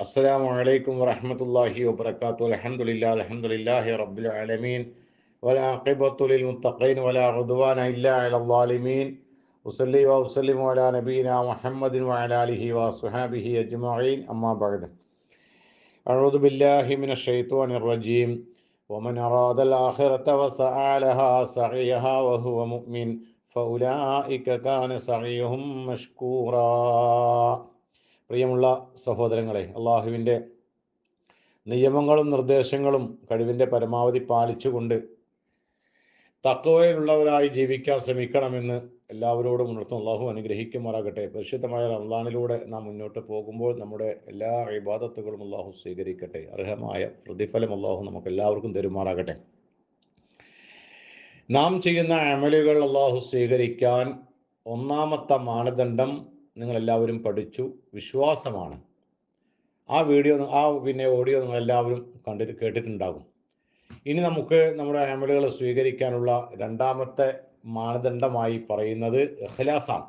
السلام عليكم ورحمة الله وبركاته. الحمد لله الحمد لله رب العالمين. والعاقبة للمتقين ولا عدوان إلا على الظالمين. أصلي وأسلم على نبينا محمد وعلى آله وصحابه أجمعين. أما بعد أعوذ بالله من الشيطان الرجيم. ومن أراد الآخرة وسعى لها سعيها وهو مؤمن فأولئك كان سعيهم مشكورا. പ്രിയമുള്ള സഹോദരങ്ങളെ അള്ളാഹുവിന്റെ നിയമങ്ങളും നിർദ്ദേശങ്ങളും കഴിവിന്റെ പരമാവധി പാലിച്ചുകൊണ്ട് തക്കവയിലുള്ളവരായി ജീവിക്കാൻ ശ്രമിക്കണമെന്ന് എല്ലാവരോടും ഉണർത്തും. അള്ളാഹു അനുഗ്രഹിക്കുമാറാകട്ടെ. പരിശുദ്ധമായ റംസാനിലൂടെ നാം മുന്നോട്ട് പോകുമ്പോൾ നമ്മുടെ എല്ലാ ഇബാദത്തുകളും അള്ളാഹു സ്വീകരിക്കട്ടെ. അർഹമായ പ്രതിഫലം അള്ളാഹു നമുക്ക് എല്ലാവർക്കും തരുമാറാകട്ടെ. നാം ചെയ്യുന്ന അമലുകൾ അള്ളാഹു സ്വീകരിക്കാൻ ഒന്നാമത്തെ മാനദണ്ഡം നിങ്ങൾ എല്ലാവരും പഠിച്ചു. വിശ്വാസമാണ്. ആ വീഡിയോ ആ പിന്നെ ഓഡിയോ നിങ്ങളെല്ലാവരും കണ്ടിട്ട് കേട്ടിട്ടുണ്ടാകും. ഇനി നമുക്ക് നമ്മുടെ അമലുകൾ സ്വീകരിക്കാനുള്ള രണ്ടാമത്തെ മാനദണ്ഡമായി പറയുന്നത് ഇഖ്ലാസാണ്.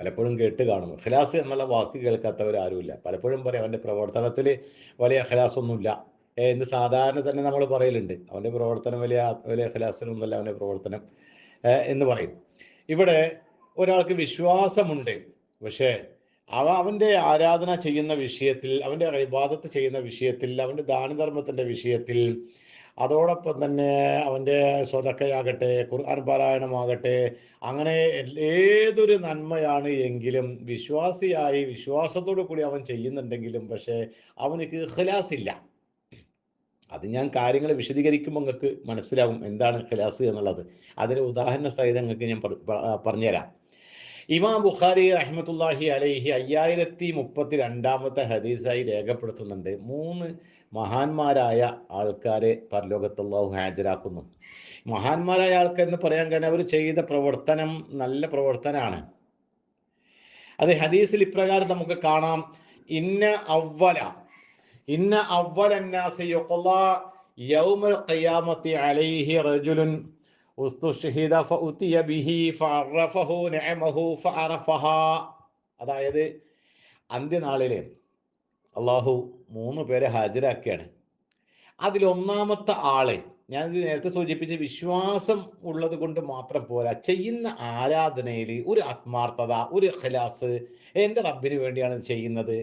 പലപ്പോഴും കേട്ട് കാണും. ഇഖ്ലാസ് എന്നുള്ള വാക്ക് കേൾക്കാത്തവർ ആരുമില്ല. പലപ്പോഴും പറയും അവന്റെ പ്രവർത്തനത്തിൽ വലിയ ഇഖ്ലാസ് ഒന്നുമില്ല എന്ന് സാധാരണ തന്നെ നമ്മൾ പറയലുണ്ട്. അവന്റെ പ്രവർത്തനം വലിയ വലിയ ഇഖ്ലാസിനൊന്നുമല്ല അവന്റെ പ്രവർത്തനം എന്ന് പറയും. ഇവിടെ ഒരാൾക്ക് വിശ്വാസമുണ്ട്. പക്ഷേ അവ അവന്റെ ആരാധന ചെയ്യുന്ന വിഷയത്തിൽ അവന്റെ ഇബാദത്ത് ചെയ്യുന്ന വിഷയത്തിൽ അവന്റെ ദാനധർമ്മത്തിന്റെ വിഷയത്തിൽ അതോടൊപ്പം തന്നെ അവന്റെ സ്വതക്കയാകട്ടെ ഖുർആൻ പാരായണമാകട്ടെ അങ്ങനെ ഏതൊരു നന്മയാണ് എങ്കിലും വിശ്വാസിയായി വിശ്വാസത്തോടു കൂടി അവൻ ചെയ്യുന്നുണ്ടെങ്കിലും പക്ഷേ അവനക്ക് ഖലാസ് ഇല്ല അത് ഞാൻ കാര്യങ്ങൾ വിശദീകരിക്കുമ്പോൾ നിങ്ങൾക്ക് മനസ്സിലാവും എന്താണ് ഖലാസ് എന്നുള്ളത്. അതിന് ഉദാഹരണ സഹിതം നിങ്ങൾക്ക് ഞാൻ പറഞ്ഞുതരാം. ഇമാം ബുഖാരി റഹ്മത്തുല്ലാഹി അലൈഹി അയ്യായിരത്തി മുപ്പത്തി രണ്ടാമത്തെ ഹദീസായി രേഖപ്പെടുത്തുന്നുണ്ട്. മൂന്ന് മഹാന്മാരായ ആൾക്കാരെ പരലോകത്തല്ലാഹു ഹാജരാക്കുന്നു. മഹാന്മാരായ ആൾക്കാർ എന്ന് പറയാൻ കാരണം അവർ ചെയ്ത പ്രവർത്തനം നല്ല പ്രവർത്തനമാണ്. അത് ഹദീസിൽ ഇപ്രകാരം നമുക്ക് കാണാം. ഇന്ന അവല ഇന്ന യുഖ്ളാ യൗമൽ ഖിയാമത്തി അലൈഹി റജുലുൻ അതായത് അന്ത്യനാളിലെ അള്ളാഹു മൂന്ന് പേരെ ഹാജരാക്കിയാണ്. അതിലൊന്നാമത്തെ ആളെ ഞാൻ നേരത്തെ സൂചിപ്പിച്ച വിശ്വാസം ഉള്ളത് കൊണ്ട് മാത്രം പോരാ. ചെയ്യുന്ന ആരാധനയിൽ ഒരു ആത്മാർത്ഥത ഒരു ഖലാസ് എന്റെ റബ്ബിന് വേണ്ടിയാണ് ചെയ്യുന്നത്.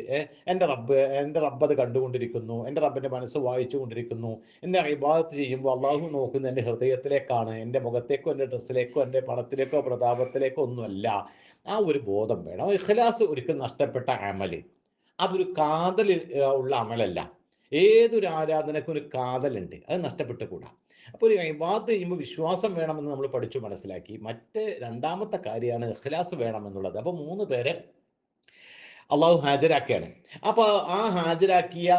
എന്റെ റബ്ബ് എന്റെ റബ്ബ് അത് കണ്ടുകൊണ്ടിരിക്കുന്നു എന്റെ റബ്ബിന്റെ മനസ്സ് വായിച്ചു കൊണ്ടിരിക്കുന്നു എന്റെ ഇബാദത്ത് ചെയ്യുമ്പോൾ അള്ളാഹു നോക്കുന്നത് എന്റെ ഹൃദയത്തിലേക്കാണ് എന്റെ മുഖത്തേക്കോ എന്റെ ഡ്രസ്സിലേക്കോ എന്റെ പണത്തിലേക്കോ പ്രതാപത്തിലേക്കോ ഒന്നുമല്ല. ആ ഒരു ബോധം വേണം. ഇഖ്ലാസ് ഒരിക്കലും നഷ്ടപ്പെട്ട അമൽ. അതൊരു കാതൽ ഉള്ള അമലല്ല. ഏതൊരു ആരാധനക്കും ഒരു കാതലുണ്ട്. അത് നഷ്ടപ്പെട്ടു കൂടാ അപ്പോൾ ഒരു ഇബാദത്ത് ചെയ്യുമ്പോൾ വിശ്വാസം വേണമെന്ന് നമ്മൾ പഠിച്ചു മനസ്സിലാക്കി. മറ്റ് രണ്ടാമത്തെ കാര്യമാണ് ഇഖ്ലാസ് വേണമെന്നുള്ളത്. അപ്പോൾ മൂന്ന് പേരെ അള്ളാഹു ഹാജരാക്കിയാണ്. അപ്പോൾ ആ ഹാജരാക്കിയ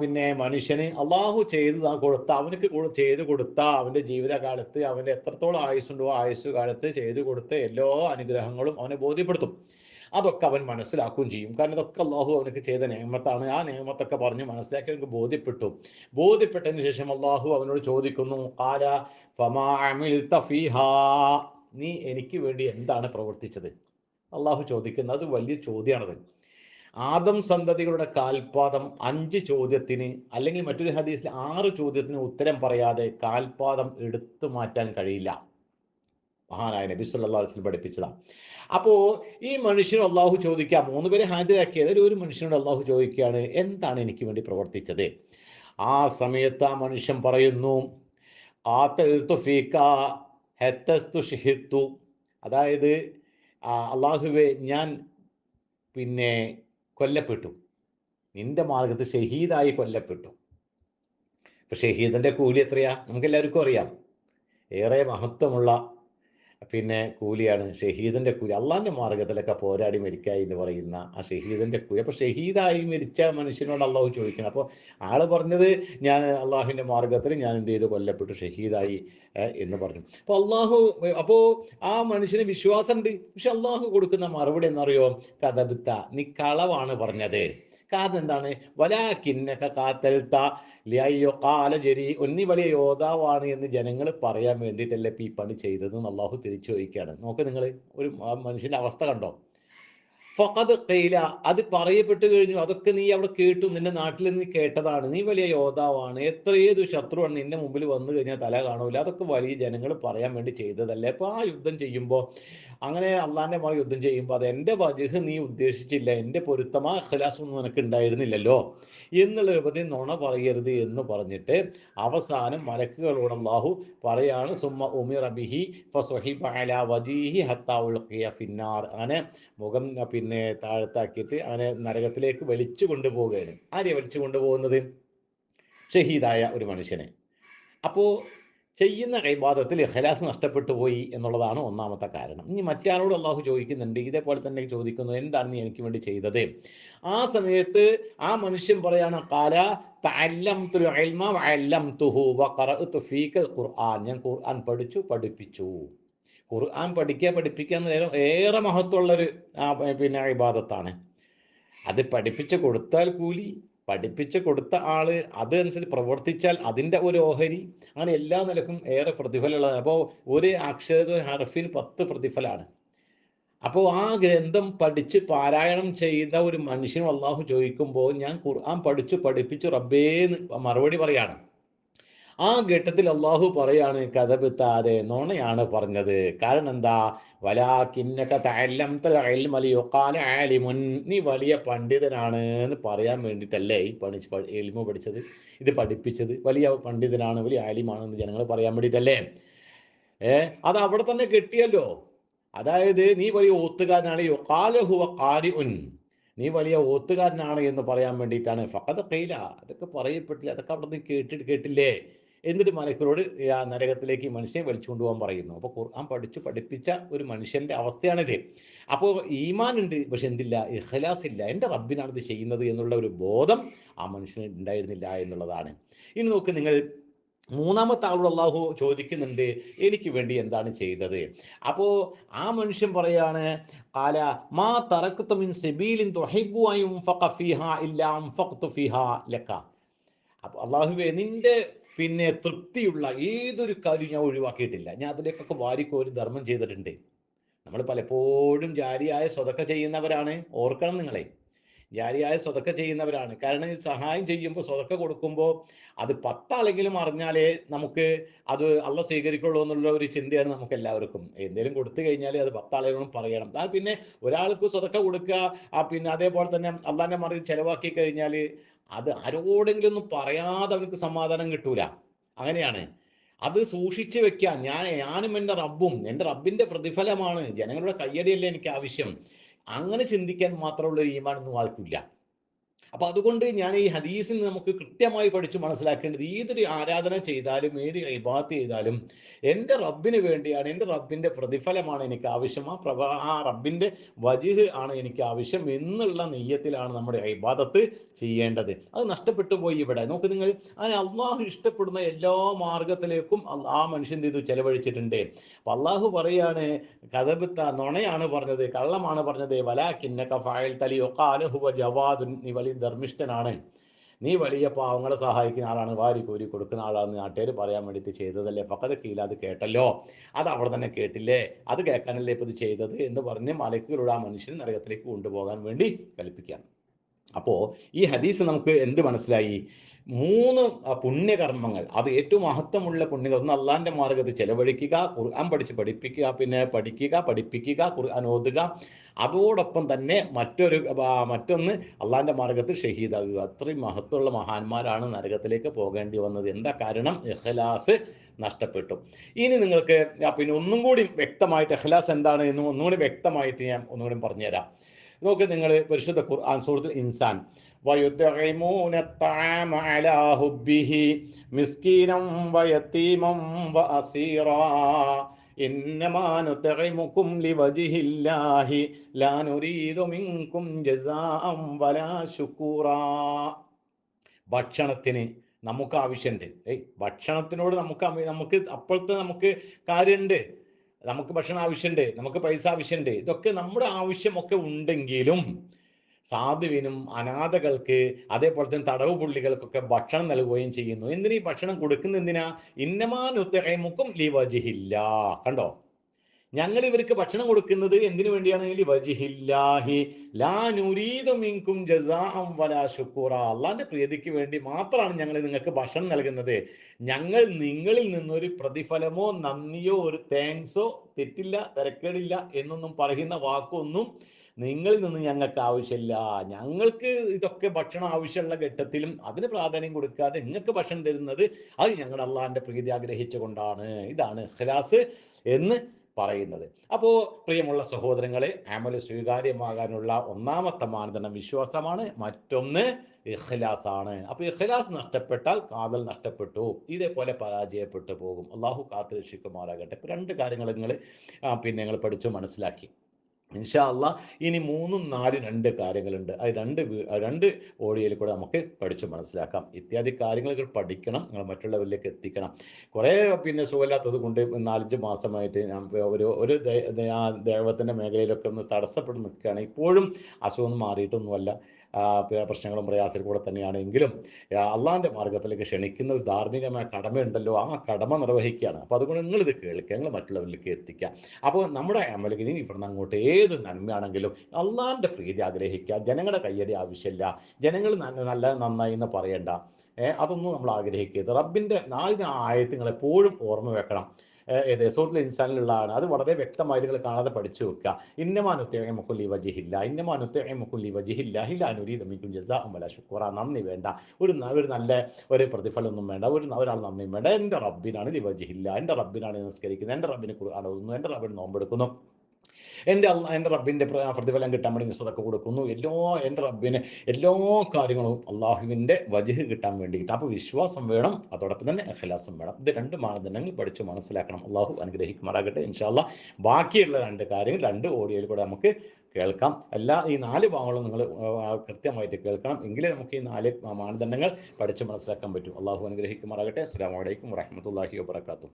പിന്നെ മനുഷ്യന് അള്ളാഹു ചെയ്ത് കൊടുത്ത അവനക്ക് ചെയ്തു കൊടുത്ത അവന്റെ ജീവിതകാലത്ത് അവന്റെ എത്രത്തോളം ആയുസ്സുണ്ടോ ആയുസ് കാലത്ത് ചെയ്തു കൊടുത്ത എല്ലാ അനുഗ്രഹങ്ങളും അവനെ ബോധ്യപ്പെടുത്തും. അതൊക്കെ അവൻ മനസ്സിലാക്കുകയും ചെയ്യും. കാരണം ഇതൊക്കെ അള്ളാഹു അവനക്ക് ചെയ്ത നിയമത്താണ്. ആ നിയമത്തൊക്കെ പറഞ്ഞ് മനസ്സിലാക്കി അവനക്ക് ബോധ്യപ്പെട്ടു. ബോധ്യപ്പെട്ടതിന് ശേഷം അള്ളാഹു അവനോട് ചോദിക്കുന്നു നീ എനിക്ക് വേണ്ടി എന്താണ് പ്രവർത്തിച്ചത്? അള്ളാഹു ചോദിക്കുന്നത് അത് വലിയ ചോദ്യമാണത്. ആദം സന്തതികളുടെ കാൽപാദം അഞ്ച് ചോദ്യത്തിന് അല്ലെങ്കിൽ മറ്റൊരു ഹദീസിൽ ആറ് ചോദ്യത്തിന് ഉത്തരം പറയാതെ കാൽപാദം എടുത്തു മാറ്റാൻ കഴിയില്ല. മഹാനായ നബി സല്ലാ വസ്ലം പഠിപ്പിച്ചതാണ്. അപ്പോ ഈ മനുഷ്യൻ അള്ളാഹു ചോദിക്കുക മൂന്ന് പേരെ ഹാജരാക്കിയത് ഒരു മനുഷ്യനോട് അള്ളാഹു ചോദിക്കുകയാണ് എന്താണ് എനിക്ക് വേണ്ടി പ്രവർത്തിച്ചത്? ആ സമയത്ത് ആ മനുഷ്യൻ പറയുന്നു അതായത് അള്ളാഹുവെ ഞാൻ പിന്നെ കൊല്ലപ്പെട്ടു. നിന്റെ മാർഗത്ത് ഷഹീദായി കൊല്ലപ്പെട്ടു. ഇപ്പൊ ഷഹീദിന്റെ കൂലി എത്രയാ? നമുക്ക് എല്ലാവർക്കും അറിയാം. ഏറെ മഹത്വമുള്ള പിന്നെ കൂലിയാണ് ഷഹീദിന്റെ കൂലി. അള്ളാന്റെ മാർഗത്തിലൊക്കെ പോരാടി മരിക്കായി എന്ന് പറയുന്ന ആ ഷഹീദിന്റെ കൂലി. അപ്പൊ ഷഹീദായി മരിച്ച മനുഷ്യനോട് അള്ളാഹു ചോദിക്കണം. അപ്പോൾ ആൾ പറഞ്ഞത് ഞാൻ അള്ളാഹുവിന്റെ മാർഗത്തിൽ ഞാൻ എന്ത് ചെയ്തു? കൊല്ലപ്പെട്ടു ഷഹീദായി എന്ന് പറഞ്ഞു. അപ്പൊ അള്ളാഹു അപ്പോ ആ മനുഷ്യന് വിശ്വാസമുണ്ട്. പക്ഷെ അള്ളാഹു കൊടുക്കുന്ന മറുപടി എന്നറിയോ? കഥബിത്ത നീ കളവാണ് പറഞ്ഞത്. കാരണം എന്താണ് വലാക്കിന്നക കാത്തൽത്ത ലിയോ കാലജരി ഒന്നി വലിയ യോദ്ധാവാണ് എന്ന് ജനങ്ങൾ പറയാൻ വേണ്ടിയിട്ടല്ലേ ഈ പണി ചെയ്തത് എന്ന് അള്ളാഹു തിരിച്ചു ചോദിക്കുകയാണ്. നോക്ക് നിങ്ങൾ ഒരു മനുഷ്യന്റെ അവസ്ഥ കണ്ടോ? ഫഖദ് ഖീല അത് പറയപ്പെട്ടു കഴിഞ്ഞു. അതൊക്കെ നീ അവിടെ കേട്ടു. നിന്റെ നാട്ടിൽ നീ കേട്ടതാണ്. നീ വലിയ യോദ്ധാവാണ്. എത്രയേതു ശത്രുവാണ് നിന്റെ മുമ്പിൽ വന്നു കഴിഞ്ഞാൽ തല കാണൂല. അതൊക്കെ വലിയ ജനങ്ങൾ പറയാൻ വേണ്ടി ചെയ്തതല്ലേ. അപ്പൊ ആ യുദ്ധം ചെയ്യുമ്പോൾ അങ്ങനെ അള്ളാന്റെ മകൾ യുദ്ധം ചെയ്യുമ്പോൾ അത് എന്റെ വജഹ് നീ ഉദ്ദേശിച്ചില്ല. എന്റെ പൊരുത്തമാ ഖലാസ് ഒന്നും നിനക്ക് ഉണ്ടായിരുന്നില്ലല്ലോ. എന്നുള്ള രൂപത്തിൽ നുണ പറയരുത് എന്ന് പറഞ്ഞിട്ട് അവസാനം മലക്കുകളോട് അള്ളാഹു പറയാണ് സുമ ഉമിർ അബിഹി വജീഹി ഹത്താ ഉൽഖിയ ഫിന്നാർ. അങ്ങനെ മുഖം പിന്നെ താഴത്താക്കിയിട്ട് അങ്ങനെ നരകത്തിലേക്ക് വലിച്ചു കൊണ്ടുപോവുകയാണ്. ആരെയാ വലിച്ചു കൊണ്ടുപോകുന്നത്? ഷഹീദായ ഒരു മനുഷ്യനെ. അപ്പോൾ ചെയ്യുന്ന കൈബാദത്തിൽ ഇഖലാസ് നഷ്ടപ്പെട്ടു പോയി എന്നുള്ളതാണ് ഒന്നാമത്തെ കാരണം. ഇനി മറ്റാരോട് അള്ളാഹു ചോദിക്കുന്നുണ്ട് ഇതേപോലെ തന്നെ ചോദിക്കുന്നു എന്താണ് നീ എനിക്ക് വേണ്ടി ചെയ്തത്? ആ സമയത്ത് ആ മനുഷ്യൻ പറയാണ് കാല ഖുർആൻ. ഞാൻ ഖുർആൻ പഠിച്ചു പഠിപ്പിച്ചു. ഖുർആൻ പഠിക്കുക പഠിപ്പിക്കുക നേരം ഏറെ മഹത്വമുള്ളൊരു പിന്നെ ഇബാദത്താണ്. അത് പഠിപ്പിച്ച് കൊടുത്താൽ കൂലി പഠിപ്പിച്ച് കൊടുത്ത ആൾ അതനുസരിച്ച് പ്രവർത്തിച്ചാൽ അതിന്റെ ഒരു ഓഹരി. അങ്ങനെ എല്ലാ നിലക്കും ഏറെ പ്രതിഫലമുള്ളതാണ് അപ്പോൾ ഒരു അക്ഷര ഒരു ഹർഫിന് പത്ത് പ്രതിഫലമാണ്. അപ്പോൾ ആ ഗ്രന്ഥം പഠിച്ച് പാരായണം ചെയ്ത ഒരു മനുഷ്യൻ അള്ളാഹു ചോദിക്കുമ്പോൾ ഞാൻ ഖുർആൻ പഠിച്ചു പഠിപ്പിച്ചു റബ്ബേന്ന് മറുപടി പറയാണ്. ആ ഘട്ടത്തിൽ അള്ളാഹു പറയാണ് കഥപിത്താതെ നോണയാണ് പറഞ്ഞത്. കാരണം എന്താ? വലാ തഅല്ലംതൽ ഇൽമ ലിയുഖാല ആലിമുൻ. നീ വലിയ പണ്ഡിതനാണ് എന്ന് പറയാൻ വേണ്ടിയിട്ടല്ലേ ഈ പണി എൽമ പഠിച്ചത്? ഇത് പഠിപ്പിച്ചത് വലിയ പണ്ഡിതനാണ് വലിയ ആലിമാണ് എന്ന് ജനങ്ങൾ പറയാൻ വേണ്ടിയിട്ടല്ലേ? ഏ? അത് അവിടെ തന്നെ കിട്ടിയല്ലോ. അതായത് നീ വലിയ ഓത്തുകാരനാണ്. യുഖാല ഹുവ ഖാരിഉൻ നീ വലിയ ഓത്തുകാരനാണ് എന്ന് പറയാൻ വേണ്ടിയിട്ടാണ്. ഫക്കത് കയ്യില അതൊക്കെ പറയപ്പെട്ടില്ല. അതൊക്കെ അവിടെ നിന്ന് കേട്ടിട്ട് കേട്ടില്ലേ? എന്നിട്ട് മലക്കളോട് ആ നരകത്തിലേക്ക് മനുഷ്യനെ വലിച്ചു കൊണ്ടുപോകാൻ പറയുന്നു. അപ്പോൾ ഖുർആൻ പഠിച്ചു പഠിപ്പിച്ച ഒരു മനുഷ്യന്റെ അവസ്ഥയാണിത് അപ്പോൾ ഈമാൻ ഉണ്ട് പക്ഷെ എന്തില്ല? ഇഖ്ലാസ് ഇല്ല എന്റെ റബ്ബിനാണ് ഇത് ചെയ്യുന്നത് എന്നുള്ള ഒരു ബോധം ആ മനുഷ്യന് ഉണ്ടായിരുന്നില്ല എന്നുള്ളതാണ്. ഇനി നോക്ക് നിങ്ങൾ മൂന്നാമത്തെ ആളോട് അള്ളാഹു ചോദിക്കുന്നുണ്ട് എനിക്ക് വേണ്ടി എന്താണ് ചെയ്തത്? അപ്പോൾ ആ മനുഷ്യൻ പറയാണ് കാല മാ തറക്കത്തു മിൻ സബീലിൻ ഫീഹാ ഇല്ലാ അൻഫഖ്തു ഫീഹാ ലക അപ്പൊ അള്ളാഹുബേ നിന്റെ പിന്നെ തൃപ്തിയുള്ള ഏതൊരു കാര്യം ഞാൻ ഒഴിവാക്കിയിട്ടില്ല. ഞാൻ അതിലേക്കൊക്കെ വാരിക്കോരി ധർമ്മം ചെയ്തിട്ടുണ്ട്. നമ്മൾ പലപ്പോഴും ജാരിയായ സ്വതൊക്കെ ചെയ്യുന്നവരാണ്. ഓർക്കണം നിങ്ങളെ. ജാരിയായ സ്വതക്ക ചെയ്യുന്നവരാണ്. കാരണം ഈ സഹായം ചെയ്യുമ്പോൾ സ്വതക്ക കൊടുക്കുമ്പോൾ അത് പത്താളെങ്കിലും അറിഞ്ഞാലേ നമുക്ക് അത് അള്ള സ്വീകരിക്കുള്ളൂ എന്നുള്ള ഒരു ചിന്തയാണ് നമുക്ക് എല്ലാവർക്കും. എന്തെങ്കിലും കൊടുത്തു കഴിഞ്ഞാൽ അത് പത്താളുകളും പറയണം. ആ പിന്നെ ഒരാൾക്ക് സ്വതക്ക കൊടുക്കുക ആ പിന്നെ അതേപോലെ തന്നെ അള്ളാന്റെ മറി ചെലവാക്കി കഴിഞ്ഞാൽ അത് ആരോടെങ്കിലും ഒന്നും പറയാതെ അവർക്ക് സമാധാനം കിട്ടൂല. അങ്ങനെയാണ്. അത് സൂക്ഷിച്ചു വെക്കാൻ ഞാൻ ഞാനും എന്റെ റബ്ബും എന്റെ റബ്ബിന്റെ പ്രതിഫലമാണ്. ജനങ്ങളുടെ കയ്യടിയല്ലേ എനിക്ക് ആവശ്യം. അങ്ങനെ ചിന്തിക്കാൻ മാത്രമുള്ള ഒരു ഈമാനൊന്നും ആൾക്കില്ല അപ്പൊ അതുകൊണ്ട് ഞാൻ ഈ ഹദീസിൽ നമുക്ക് കൃത്യമായി പഠിച്ചു മനസ്സിലാക്കേണ്ടത് ഏതൊരു ആരാധന ചെയ്താലും ഏത് ഇബാത്ത് ചെയ്താലും എന്റെ റബ്ബിന് വേണ്ടിയാണ് എന്റെ റബ്ബിന്റെ പ്രതിഫലമാണ് എനിക്ക് ആവശ്യം. ആ പ്രഭ ആ റബ്ബിന്റെ വജിഹ് ആണ് എനിക്ക് ആവശ്യം എന്നുള്ള നെയ്യത്തിലാണ് നമ്മുടെ ഇബാദത്ത് ചെയ്യേണ്ടത്. അത് നഷ്ടപ്പെട്ടു പോയി ഇവിടെ. നോക്ക് നിങ്ങൾ അങ്ങനെ അള്ളാഹു ഇഷ്ടപ്പെടുന്ന എല്ലാ മാർഗത്തിലേക്കും ആ മനുഷ്യൻ ഇത് ചെലവഴിച്ചിട്ടുണ്ട്. അപ്പൊ അള്ളാഹു പറയാണ് കഥബിത്ത നുണയാണ് പറഞ്ഞത് കള്ളമാണ് പറഞ്ഞത്. വലാക്കിന്നക ഫായൽ തലിയോ കാലഹുവ ജവാദുൻ നീ വലിയ ധർമ്മിഷ്ഠനാണ്. നീ വലിയ പാവങ്ങളെ സഹായിക്കുന്ന ആളാണ് വാരി കോരി കൊടുക്കുന്ന ആളാണ് നാട്ടുകാർ പറയാൻ വേണ്ടിയിട്ട് ചെയ്തതല്ലേ? പക്കത് കീല അത് കേട്ടല്ലോ. അത് അവിടെ തന്നെ കേട്ടില്ലേ? അത് കേൾക്കാനല്ലേ ഇപ്പോൾ ഇത് ചെയ്തത് എന്ന് പറഞ്ഞ് മലക്കുകളുടെ ആ മനുഷ്യൻ നരകത്തിലേക്ക് കൊണ്ടുപോകാൻ വേണ്ടി കൽപ്പിക്കുകയാണ്. അപ്പോൾ ഈ ഹദീസ് നമുക്ക് എന്ത് മനസ്സിലായി? മൂന്ന് പുണ്യകർമ്മങ്ങൾ. അത് ഏറ്റവും മഹത്വമുള്ള പുണ്യങ്ങൾ. ഒന്ന് അള്ളാന്റെ മാർഗത്തിൽ ചെലവഴിക്കുക ഖുർആൻ പഠിച്ച് പഠിപ്പിക്കുക പിന്നെ പഠിക്കുക പഠിപ്പിക്കുക ഖുർആൻ ഓതുക. അതോടൊപ്പം തന്നെ മറ്റൊരു മറ്റൊന്ന് അള്ളാന്റെ മാർഗത്തിൽ ഷഹീദാകുക. അത്രയും മഹത്വമുള്ള മഹാന്മാരാണ് നരകത്തിലേക്ക് പോകേണ്ടി വന്നത്. എന്താ കാരണം? ഇഖ്ലാസ് നഷ്ടപ്പെട്ടു. ഇനി നിങ്ങൾക്ക് പിന്നെ ഒന്നും കൂടി വ്യക്തമായിട്ട് ഇഖ്ലാസ് എന്താണ് എന്ന് ഒന്നുകൂടി വ്യക്തമായിട്ട് ഞാൻ ഒന്നുകൂടി പറഞ്ഞുതരാം. നോക്ക് നിങ്ങൾ പരിശുദ്ധ ഖുർആൻ സൂറത്തുൽ ഇൻസാൻ ويطعمون الطعام على حبه مسكينا ويتيما وأسيرا إنما نطعمكم لوجه الله لا نريد منكم جزاء ولا شكورا ഭക്ഷണത്തിന് നമുക്ക് ആവശ്യമുണ്ട് ഏയ് ഭക്ഷണത്തിനോട് നമുക്ക് അമി- നമുക്ക് അപ്പോഴത്തെ നമുക്ക് കാര്യമുണ്ട് നമുക്ക് ഭക്ഷണം ആവശ്യമുണ്ട് നമുക്ക് പൈസ ആവശ്യമുണ്ട് ഇതൊക്കെ നമ്മുടെ ആവശ്യമൊക്കെ ഉണ്ടെങ്കിലും സാധുവിനും അനാഥകൾക്ക് അതേപോലെ തന്നെ തടവ് പുള്ളികൾക്കൊക്കെ ഭക്ഷണം നൽകുകയും ചെയ്യുന്നു. എന്തിനീ ഭക്ഷണം കൊടുക്കുന്ന എന്തിനാ ഇന്നമാനുത്തമുക്കും ലീവജിഹില്ല. കണ്ടോ? ഞങ്ങൾ ഇവർക്ക് ഭക്ഷണം കൊടുക്കുന്നത് എന്തിനു വേണ്ടിയാണെങ്കിൽ വലാ അള്ളാന്റെ പ്രീതിക്ക് വേണ്ടി മാത്രമാണ് ഞങ്ങൾ നിങ്ങൾക്ക് ഭക്ഷണം നൽകുന്നത്. ഞങ്ങൾ നിങ്ങളിൽ നിന്നൊരു പ്രതിഫലമോ നന്ദിയോ ഒരു താങ്ക്സോ തെറ്റില്ല തിരക്കേടില്ല എന്നൊന്നും പറയുന്ന വാക്കൊന്നും നിങ്ങളിൽ നിന്ന് ഞങ്ങൾക്ക് ആവശ്യമില്ല. ഞങ്ങൾക്ക് ഇതൊക്കെ ഭക്ഷണം ആവശ്യമുള്ള ഘട്ടത്തിലും അതിന് പ്രാധാന്യം കൊടുക്കാതെ നിങ്ങൾക്ക് ഭക്ഷണം തരുന്നത് അത് ഞങ്ങൾ അള്ളാഹിന്റെ പ്രീതി ആഗ്രഹിച്ചുകൊണ്ടാണ്. ഇതാണ് ഖലാസ് എന്ന് പറയുന്നത്. അപ്പോ പ്രിയമുള്ള സഹോദരങ്ങളെ അമൽ സ്വീകാര്യമാകാനുള്ള ഒന്നാമത്തെ മാനദണ്ഡം വിശ്വാസമാണ് മറ്റൊന്ന് ഇഖ്ലാസ് ആണ് അപ്പൊ ഇഖ്ലാസ് നഷ്ടപ്പെട്ടാൽ കാതൽ നഷ്ടപ്പെട്ടു ഇതേപോലെ പരാജയപ്പെട്ടു പോകും. അള്ളാഹു ഇപ്പൊ രണ്ട് കാര്യങ്ങൾ നിങ്ങൾ പിന്നെ നിങ്ങൾ പഠിച്ചു മനസ്സിലാക്കി. ഇൻഷാ അല്ലാ ഇനി മൂന്നും നാലും രണ്ട് കാര്യങ്ങളുണ്ട്. അത് രണ്ട് രണ്ട് ഓഡിയോയിൽ കൂടെ നമുക്ക് പഠിച്ചു മനസ്സിലാക്കാം. ഇത്യാദി കാര്യങ്ങൾ പഠിക്കണം. നിങ്ങൾ മറ്റുള്ളവരിലേക്ക് എത്തിക്കണം. കുറേ പിന്നെ സുഖമില്ലാത്തത് കൊണ്ട് നാലഞ്ച് മാസമായിട്ട് ഞാൻ ഒരു ഒരു ദേ- ദേ- മേഖലയിലൊക്കെ ഒന്ന് തടസ്സപ്പെട്ട് നിൽക്കുകയാണ്. ഇപ്പോഴും അസുഖം മാറിയിട്ടൊന്നുമല്ല. പ്രശ്നങ്ങളും പ്രയാസത്തിൽ കൂടെ തന്നെയാണ്. എങ്കിലും ആ, അള്ളാന്റെ മാർഗത്തിലേക്ക് ക്ഷണിക്കുന്ന ഒരു ധാർമ്മികമായ കടമയുണ്ടല്ലോ ആ കടമ നിർവഹിക്കുകയാണ്. അപ്പൊ അതുകൊണ്ട് നിങ്ങൾ ഇത് കേൾക്കുക നിങ്ങൾ മറ്റുള്ളവരിലേക്ക് എത്തിക്കുക. അപ്പോൾ നമ്മുടെ അമലുകിന് ഇവിടുന്ന് അങ്ങോട്ട് ഏത് നന്മയാണെങ്കിലും അള്ളാന്റെ പ്രീതി ആഗ്രഹിക്കുക. ജനങ്ങളുടെ കയ്യടി ആവശ്യമില്ല. ജനങ്ങൾ നല്ല നന്നായി എന്ന് പറയണ്ട. അതൊന്നും നമ്മൾ ആഗ്രഹിക്കരുത്. റബ്ബിന്റെ നാലിന് ആയത്ത് നിങ്ങൾ എപ്പോഴും ഓർമ്മ വെക്കണം. ഏത് സൂറത്തുൽ ഇൻസാനിലുള്ളതാണ്. അത് വളരെ വ്യക്തമായിട്ട് നിങ്ങൾ കാണാതെ പഠിച്ചു വെക്കുക. ഇന്നമാനുത്തേമുക്കുല്ലി വജിഹില്ല. ഇന്നമാനുത്തേമുക്കുല്ലി വജിഹില്ല. ഹിലാനുരി റമിക്കും ജസാഅം വല ശുക്ര നന്ദി വേണ്ട. ഒരു ഒരു നല്ല ഒരു പ്രതിഫലമൊന്നും വേണ്ട. ഒരു ഒരാൾ നന്ദിയും വേണ്ട. എന്റെ റബ്ബിനാണ് ലിവജിഹില്ല എന്റെ റബ്ബിനാണ് നിസ്കരിക്കുന്നത്. എന്റെ റബ്ബിനെ ഓതുന്നു. എന്റെ റബ്ബിന് നോമ്പെടുക്കുന്നു. എന്റെ അല്ല എന്റെ റബ്ബിന്റെ പ്ര- പ്രതിഫലം കിട്ടാൻ വേണ്ടി നിസ്സതൊക്കെ കൊടുക്കുന്നു. എല്ലാ എന്റെ റബ്ബിന് എല്ലാ കാര്യങ്ങളും അള്ളാഹുവിന്റെ വജഹ് കിട്ടാൻ വേണ്ടിയിട്ട്. അപ്പോൾ വിശ്വാസം വേണം അതോടൊപ്പം തന്നെ അഖലാസം വേണം. ഇത് രണ്ട് മാനദണ്ഡങ്ങൾ പഠിച്ച് മനസ്സിലാക്കണം. അള്ളാഹു അനുഗ്രഹിക്കുമാറാകട്ടെ ഇൻഷാല്ല ബാക്കിയുള്ള രണ്ട് കാര്യങ്ങൾ രണ്ട് ഓഡിയോയിൽ കൂടെ നമുക്ക് കേൾക്കാം. എല്ലാ ഈ നാല് ഭാഗങ്ങളും നിങ്ങൾ കൃത്യമായിട്ട് കേൾക്കണം. എങ്കിലേ നമുക്ക് ഈ നാല് മാനദണ്ഡങ്ങൾ പഠിച്ച് മനസ്സിലാക്കാൻ പറ്റും. അള്ളാഹു അനുഗ്രഹിക്കുമാറാകട്ടെ. അസ്സാം വലൈക്കും വറഹമത്തല്ലാഹി വാബർക്കാത്തു